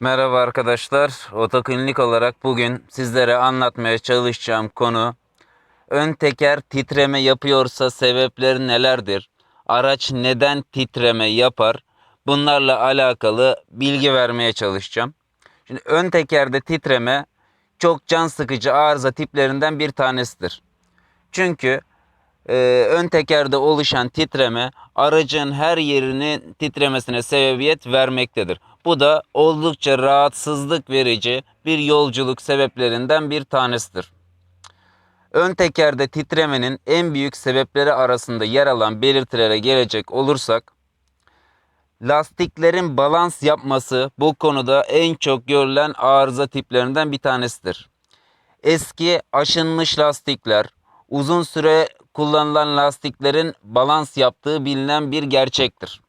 Merhaba arkadaşlar. Otoklinik olarak bugün sizlere anlatmaya çalışacağım konu ön teker titreme yapıyorsa sebepleri nelerdir? Araç neden titreme yapar? Bunlarla alakalı bilgi vermeye çalışacağım. Şimdi ön tekerde titreme çok can sıkıcı arıza tiplerinden bir tanesidir. Çünkü e, ön tekerde oluşan titreme aracın her yerinin titremesine sebebiyet vermektedir. Bu da oldukça rahatsızlık verici bir yolculuk sebeplerinden bir tanesidir. Ön tekerde titremenin en büyük sebepleri arasında yer alan belirtilere gelecek olursak lastiklerin balans yapması bu konuda en çok görülen arıza tiplerinden bir tanesidir. Eski aşınmış lastikler, uzun süre kullanılan lastiklerin balans yaptığı bilinen bir gerçektir.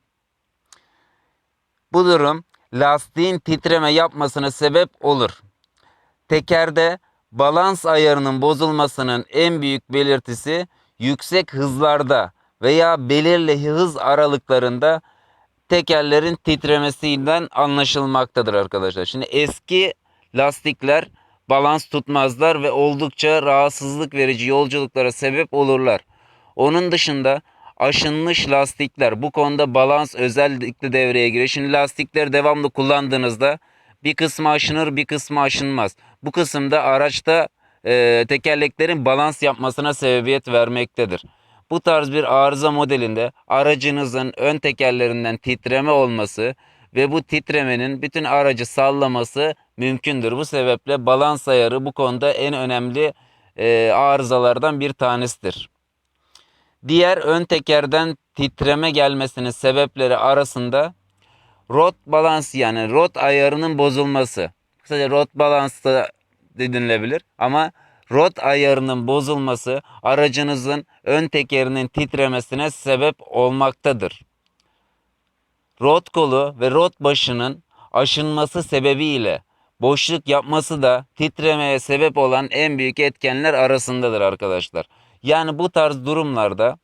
Bu durum lastiğin titreme yapmasına sebep olur. Tekerde balans ayarının bozulmasının en büyük belirtisi yüksek hızlarda veya belirli hız aralıklarında tekerlerin titremesinden anlaşılmaktadır arkadaşlar. Şimdi eski lastikler balans tutmazlar ve oldukça rahatsızlık verici yolculuklara sebep olurlar. Onun dışında aşınmış lastikler bu konuda balans özellikle devreye giriyor. Şimdi lastikleri devamlı kullandığınızda bir kısmı aşınır bir kısmı aşınmaz. Bu kısımda araçta e, tekerleklerin balans yapmasına sebebiyet vermektedir. Bu tarz bir arıza modelinde aracınızın ön tekerlerinden titreme olması ve bu titremenin bütün aracı sallaması mümkündür. Bu sebeple balans ayarı bu konuda en önemli e, arızalardan bir tanesidir. Diğer ön tekerden titreme gelmesinin sebepleri arasında rot balans yani rot ayarının bozulması. Kısaca rot balans da denilebilir ama rot ayarının bozulması aracınızın ön tekerinin titremesine sebep olmaktadır. Rot kolu ve rot başının aşınması sebebiyle boşluk yapması da titremeye sebep olan en büyük etkenler arasındadır arkadaşlar. Yani bu tarz durumlarda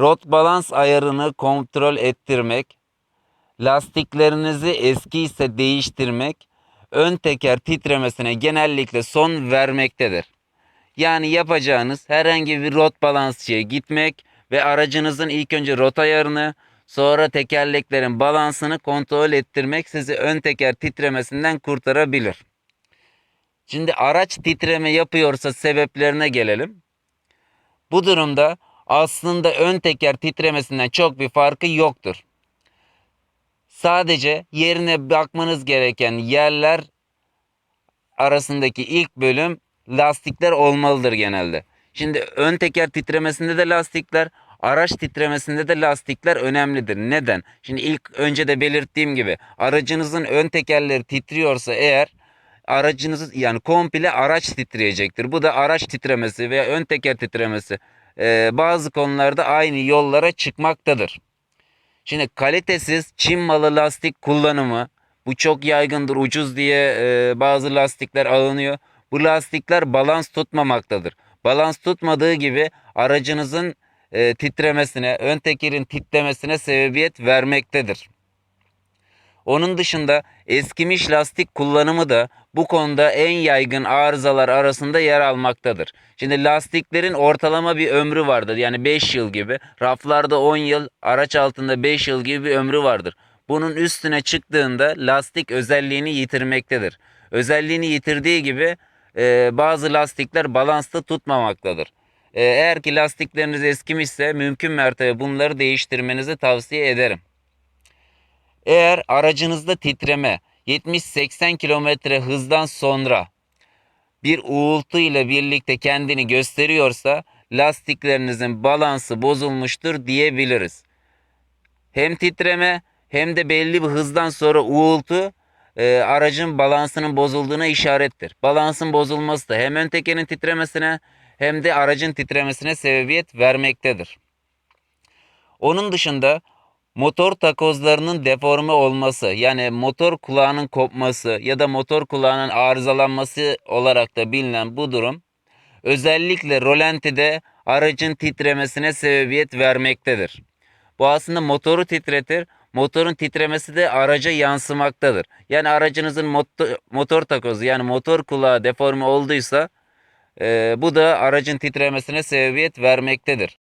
rot balans ayarını kontrol ettirmek, lastiklerinizi eski ise değiştirmek, ön teker titremesine genellikle son vermektedir. Yani yapacağınız herhangi bir rot balansçıya gitmek ve aracınızın ilk önce rot ayarını sonra tekerleklerin balansını kontrol ettirmek sizi ön teker titremesinden kurtarabilir. Şimdi araç titreme yapıyorsa sebeplerine gelelim. Bu durumda aslında ön teker titremesinden çok bir farkı yoktur. Sadece yerine bakmanız gereken yerler arasındaki ilk bölüm lastikler olmalıdır genelde. Şimdi ön teker titremesinde de lastikler, araç titremesinde de lastikler önemlidir. Neden? Şimdi ilk önce de belirttiğim gibi aracınızın ön tekerleri titriyorsa eğer aracınız yani komple araç titreyecektir. Bu da araç titremesi veya ön teker titremesi e, bazı konularda aynı yollara çıkmaktadır. Şimdi kalitesiz Çin malı lastik kullanımı bu çok yaygındır. Ucuz diye e, bazı lastikler alınıyor. Bu lastikler balans tutmamaktadır. Balans tutmadığı gibi aracınızın e, titremesine, ön tekerin titlemesine sebebiyet vermektedir. Onun dışında eskimiş lastik kullanımı da bu konuda en yaygın arızalar arasında yer almaktadır. Şimdi lastiklerin ortalama bir ömrü vardır. Yani 5 yıl gibi. Raflarda 10 yıl, araç altında 5 yıl gibi bir ömrü vardır. Bunun üstüne çıktığında lastik özelliğini yitirmektedir. Özelliğini yitirdiği gibi e, bazı lastikler balansta tutmamaktadır. E, eğer ki lastikleriniz eskimişse mümkün mertebe bunları değiştirmenizi tavsiye ederim. Eğer aracınızda titreme 70-80 km hızdan sonra bir uğultu ile birlikte kendini gösteriyorsa lastiklerinizin balansı bozulmuştur diyebiliriz. Hem titreme hem de belli bir hızdan sonra uğultu e, aracın balansının bozulduğuna işarettir. Balansın bozulması da hem ön tekerin titremesine hem de aracın titremesine sebebiyet vermektedir. Onun dışında motor takozlarının deforme olması yani motor kulağının kopması ya da motor kulağının arızalanması olarak da bilinen bu durum özellikle rolantide aracın titremesine sebebiyet vermektedir. Bu aslında motoru titretir. motorun titremesi de araca yansımaktadır. Yani aracınızın motor, motor takozu yani motor kulağı deforme olduysa e, bu da aracın titremesine sebebiyet vermektedir.